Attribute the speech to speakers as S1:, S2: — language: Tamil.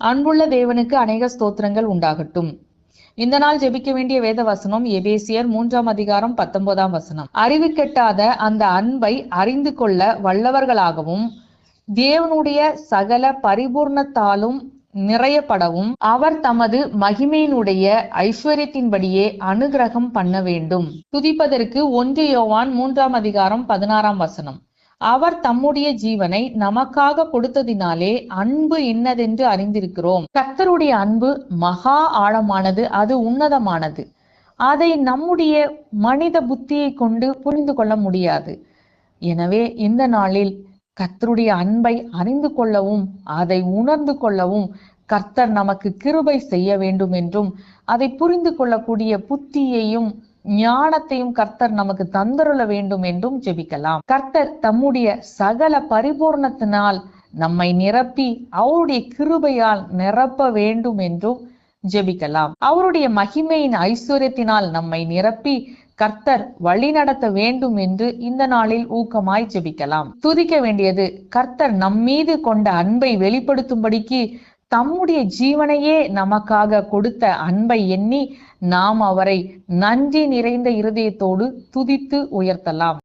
S1: அன்புள்ள தேவனுக்கு அநேக ஸ்தோத்திரங்கள் உண்டாகட்டும். இந்த நாள் ஜெபிக்க வேண்டிய வேத வசனம் எபேசியர் மூன்றாம் அதிகாரம் பத்தொன்பதாம் வசனம். அறிவு கெட்டாத அந்த அன்பை அறிந்து கொள்ள வல்லவர்களாகவும் தேவனுடைய சகல பரிபூர்ணத்தாலும் நிறையப்படவும் அவர் தமது மகிமையினுடைய ஐஸ்வர்யத்தின்படியே அனுகிரகம் பண்ண வேண்டும். துதிப்பதற்கு ஒன்று யோவான் மூன்றாம் அதிகாரம் பதினாறாம் வசனம். அவர் தம்முடைய ஜீவனை நமக்காக கொடுத்ததினாலே அன்பு இன்னதென்று அறிந்திருக்கிறோம். கர்த்தருடைய அன்பு மகா ஆழமானது அது உன்னதமானது. அதை நம்முடைய மனித புத்தியை கொண்டு புரிந்து கொள்ள முடியாது. எனவே இந்த நாளில் கர்த்தருடைய அன்பை அறிந்து கொள்ளவும் அதை உணர்ந்து கொள்ளவும் கர்த்தர் நமக்கு கிருபை செய்ய வேண்டும் என்றும் அதை புரிந்து கொள்ளக்கூடிய புத்தியையும் ஞானத்தையும் கர்த்தர் நமக்கு தந்தருள வேண்டும் என்றும் ஜெபிக்கலாம். கர்த்தர் தம்முடைய சகல பரிபூர்ணத்தினால் நம்மை நிரப்பி அவருடைய கிருபையால் நிரப்ப வேண்டும் என்றும் ஜெபிக்கலாம். அவருடைய மகிமையின் ஐஸ்வர்யத்தினால் நம்மை நிரப்பி கர்த்தர் வழி நடத்த வேண்டும் என்று இந்த நாளில் ஊக்கமாய் ஜெபிக்கலாம். துதிக்க வேண்டியது கர்த்தர் நம்மீது கொண்ட அன்பை வெளிப்படுத்தும்படிக்கு தம்முடைய ஜீவனையே நமக்காக கொடுத்த அன்பை எண்ணி நாம் அவரை நன்றி நிறைந்த இருதயத்தோடு துதித்து உயர்த்தலாம்.